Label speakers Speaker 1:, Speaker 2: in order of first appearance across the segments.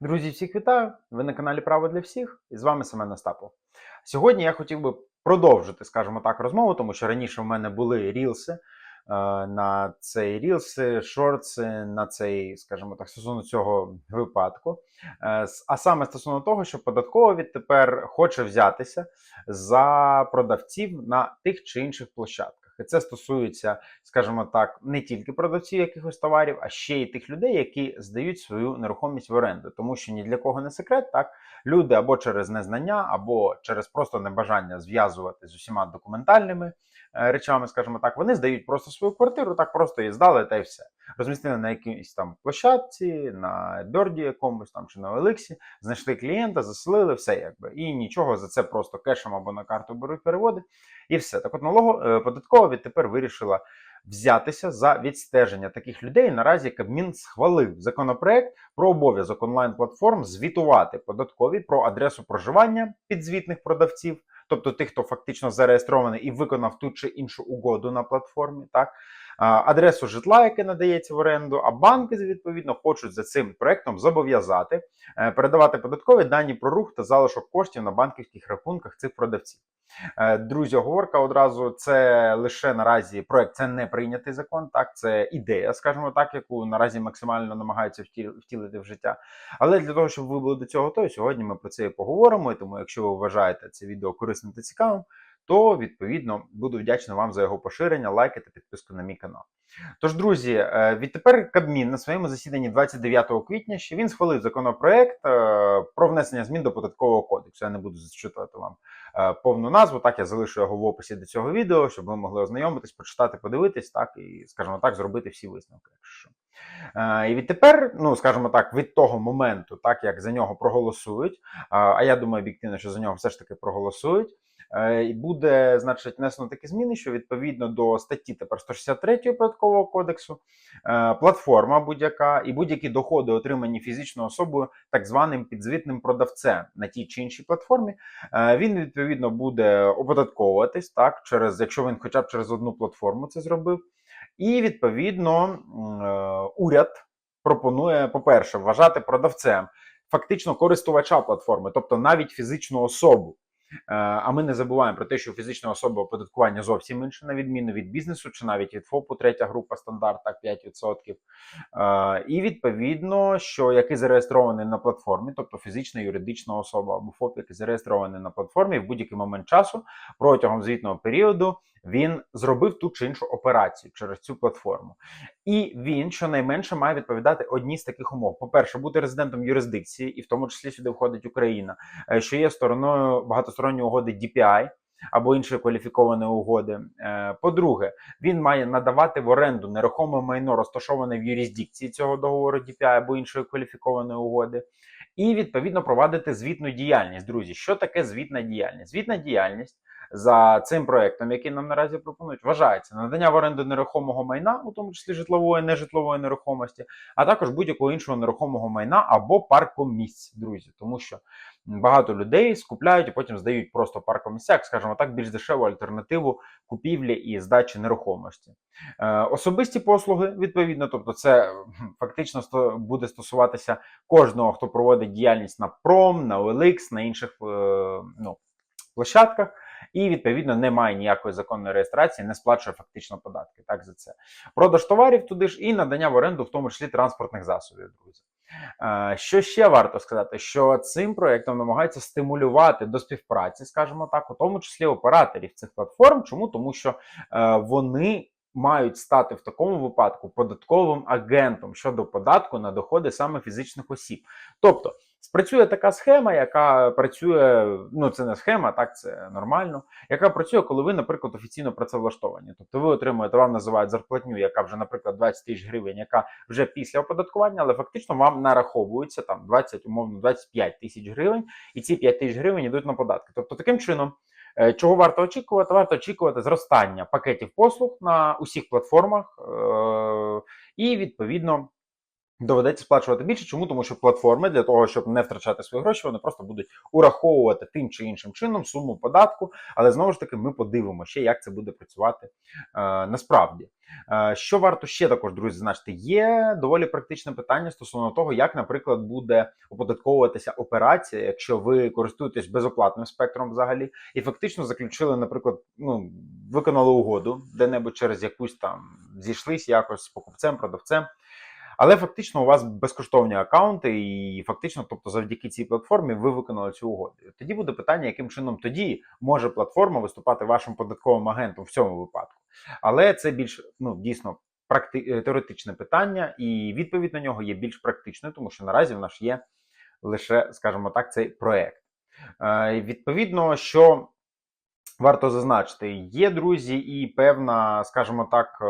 Speaker 1: Друзі, всіх вітаю! Ви на каналі Право для всіх і з вами Семен Остапов. Сьогодні я хотів би продовжити, скажімо так, розмову, тому що раніше в мене були рілси е, на цей рілси, шортси, на цей, скажімо так, стосовно цього випадку. Е, А саме стосовно того, що податкова відтепер хоче взятися за продавців на тих чи інших площадках. І це стосується скажімо так, не тільки продавців якихось товарів, а ще й тих людей, які здають свою нерухомість в оренду. Тому що ні для кого не секрет, так люди або через незнання, або через просто небажання зв'язувати з усіма документальними е, речами, скажімо так, вони здають просто свою квартиру, так просто її здали, та й все. Розмістили на якійсь там площадці, на Берді якомусь там чи на Еликсі, знайшли клієнта, заселили, все якби. І нічого за це просто кешем або на карту беруть переводи. І все. Так от налого е, податкова відтепер вирішила взятися за відстеження таких людей. Наразі Кабмін схвалив законопроект про обов'язок онлайн-платформ звітувати податкові про адресу проживання підзвітних продавців, тобто тих, хто фактично зареєстрований і виконав ту чи іншу угоду на платформі, так. Адресу житла, яке надається в оренду, а банки відповідно хочуть за цим проектом зобов'язати е, передавати податкові дані про рух та залишок коштів на банківських рахунках цих продавців. Е, Друзі, оговорка одразу це лише наразі проект, це не прийнятий закон. Так, це ідея, скажімо так, яку наразі максимально намагаються втілити в життя. Але для того, щоб ви були до цього готові, сьогодні ми про це і поговоримо. І тому, якщо ви вважаєте це відео корисним та цікавим, то відповідно буду вдячний вам за його поширення, лайки та підписку на мій канал. Тож, друзі, е, відтепер Кабмін на своєму засіданні 29 квітня ще він схвалив законопроект е, про внесення змін до податкового кодексу. Я не буду зачитувати вам е, повну назву. Так я залишу його в описі до цього відео, щоб ви могли ознайомитись, почитати, подивитись, так і, скажімо так, зробити всі висновки. Якщо що. І відтепер, ну скажімо так, від того моменту, так як за нього проголосують, а а я думаю, об'єктивно, що за нього все ж таки проголосують. е, І буде, значить, внесено такі зміни, що відповідно до статті тепер 163 податкового кодексу, е, платформа будь-яка і будь-які доходи, отримані фізичною особою, так званим підзвітним продавцем на тій чи іншій платформі, е, він відповідно буде оподатковуватись так, через якщо він хоча б через одну платформу це зробив. І відповідно е, уряд пропонує, по-перше, вважати продавцем фактично користувача платформи, тобто навіть фізичну особу. Е, А ми не забуваємо про те, що у фізичної особи оподаткування зовсім інше, на відміну від бізнесу, чи навіть від ФОПу, третя група стандарт, так 5%. Е, І відповідно, що який зареєстрований на платформі, тобто фізична юридична особа або ФОП, який зареєстрований на платформі, в будь-який момент часу протягом звітного періоду він зробив ту чи іншу операцію через цю платформу. І він щонайменше має відповідати одній з таких умов: по-перше, бути резидентом юрисдикції, і в тому числі сюди входить Україна, е, що є стороною багатосторонньої угоди DPI або іншої кваліфікованої угоди. Е, По-друге, він має надавати в оренду нерухоме майно, розташоване в юрисдикції цього договору DPI або іншої кваліфікованої угоди. І відповідно провадити звітну діяльність. Друзі, що таке звітна діяльність? Звітна діяльність за цим проектом, який нам наразі пропонують, вважається надання в оренду нерухомого майна, у тому числі житлової, нежитлової нерухомості, а також будь-якого іншого нерухомого майна або паркомісць, друзі, тому що багато людей скупляють і потім здають просто паркомісця, як скажімо так, більш дешеву альтернативу купівлі і здачі нерухомості. Е, особисті послуги, відповідно, тобто це фактично буде стосуватися кожного, хто проводить діяльність на пром, на OLX, на інших е, ну, площадках. І відповідно немає ніякої законної реєстрації, не сплачує фактично податки. Так за це продаж товарів туди ж і надання в оренду, в тому числі транспортних засобів, друзі. Е, Що ще варто сказати? Що цим проектом намагаються стимулювати до співпраці, скажімо так, у тому числі операторів цих платформ. Чому? Тому що е, вони мають стати в такому випадку податковим агентом щодо податку на доходи саме фізичних осіб. Тобто спрацює така схема, яка працює, ну це не схема, так це нормально, яка працює, коли ви, наприклад, офіційно працевлаштовані. Тобто ви отримуєте, вам називають зарплатню, яка вже, наприклад, 20 тисяч гривень, яка вже після оподаткування, але фактично вам нараховується там 20, умовно 25 тисяч гривень, і ці 5 тисяч гривень йдуть на податки. Тобто, таким чином. е, Чого варто очікувати? Варто очікувати зростання пакетів послуг на усіх платформах, е, і відповідно доведеться сплачувати більше. Чому? Тому що платформи для того, щоб не втрачати свої гроші, вони просто будуть ураховувати тим чи іншим чином суму податку. Але знову ж таки, ми подивимося як це буде працювати е, насправді. Е, що варто ще також, друзі, значити, є доволі практичне питання стосовно того, як, наприклад, буде оподатковуватися операція, якщо ви користуєтесь безоплатним спектром взагалі, і фактично заключили, наприклад, ну виконали угоду де-небудь через якусь там зійшлись якось з покупцем, продавцем. Але фактично у вас безкоштовні аккаунти, і фактично, тобто, завдяки цій платформі, ви виконали цю угоду. Тоді буде питання, яким чином тоді може платформа виступати вашим податковим агентом в цьому випадку. Але це більш ну дійсно практи... е, теоретичне питання, і відповідь на нього є більш практичною, тому що наразі в нас є лише, скажімо так, цей проект. Е, відповідно, що варто зазначити, є друзі, і певна, скажімо так.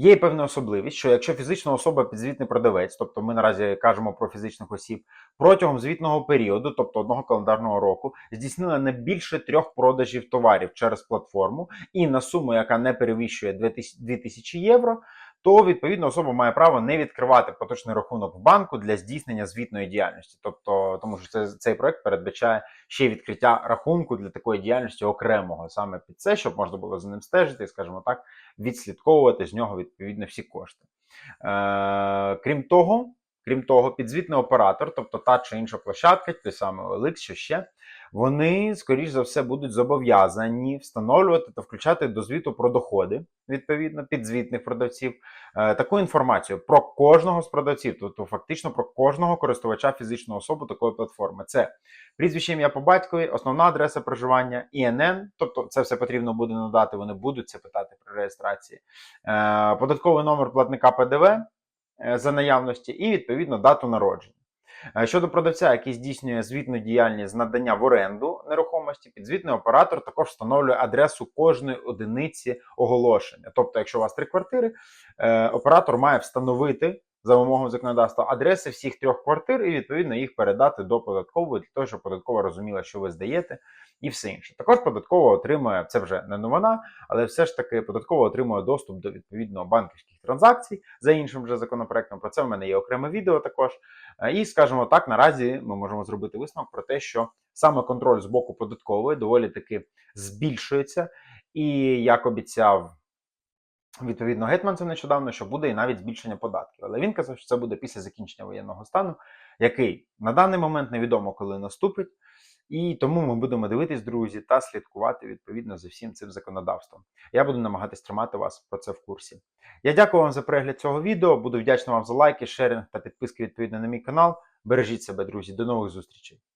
Speaker 1: Є і певна особливість, що якщо фізична особа підзвітний продавець, тобто ми наразі кажемо про фізичних осіб, протягом звітного періоду, тобто одного календарного року, здійснила не більше трьох продажів товарів через платформу і на суму, яка не перевищує 2000 євро, то відповідно особа має право не відкривати поточний рахунок в банку для здійснення звітної діяльності. Тобто, тому що це, цей проект передбачає ще відкриття рахунку для такої діяльності окремого саме під це, щоб можна було за ним стежити, скажімо так, відслідковувати з нього відповідно всі кошти. Е, крім того, крім того, підзвітний оператор, тобто та чи інша площадка, той самий OLX, що ще, вони, скоріш за все, будуть зобов'язані встановлювати та включати до звіту про доходи, відповідно, підзвітних продавців, е, таку інформацію про кожного з продавців, тобто фактично про кожного користувача фізичної особи такої платформи. Це прізвище ім'я по батькові, основна адреса проживання, ІНН, тобто це все потрібно буде надати, вони будуть це питати при реєстрації, е, податковий номер платника ПДВ е, за наявності і відповідно дату народження. Е, Щодо продавця, який здійснює звітну діяльність з надання в оренду нерухомості, підзвітний оператор також встановлює адресу кожної одиниці оголошення. Тобто, якщо у вас три квартири, е, оператор має встановити за вимогою законодавства адреси всіх трьох квартир і відповідно їх передати до податкової для того, щоб податкова розуміла, що ви здаєте, і все інше. Також податкова отримує це вже не новина, але все ж таки податкова отримує доступ до відповідно банківських транзакцій за іншим вже законопроектом. Про це в мене є окреме відео також. Е, І скажімо так, наразі ми можемо зробити висновок про те, що саме контроль з боку податкової доволі таки збільшується, і як обіцяв. Відповідно, Гетманцев нещодавно, що буде і навіть збільшення податків. Але він казав, що це буде після закінчення воєнного стану, який на даний момент невідомо коли наступить. І тому ми будемо дивитись, друзі, та слідкувати відповідно за всім цим законодавством. Я буду намагатись тримати вас про це в курсі. Я дякую вам за перегляд цього відео. Буду вдячний вам за лайки, шеринг та підписки відповідно на мій канал. Бережіть себе, друзі. До нових зустрічей!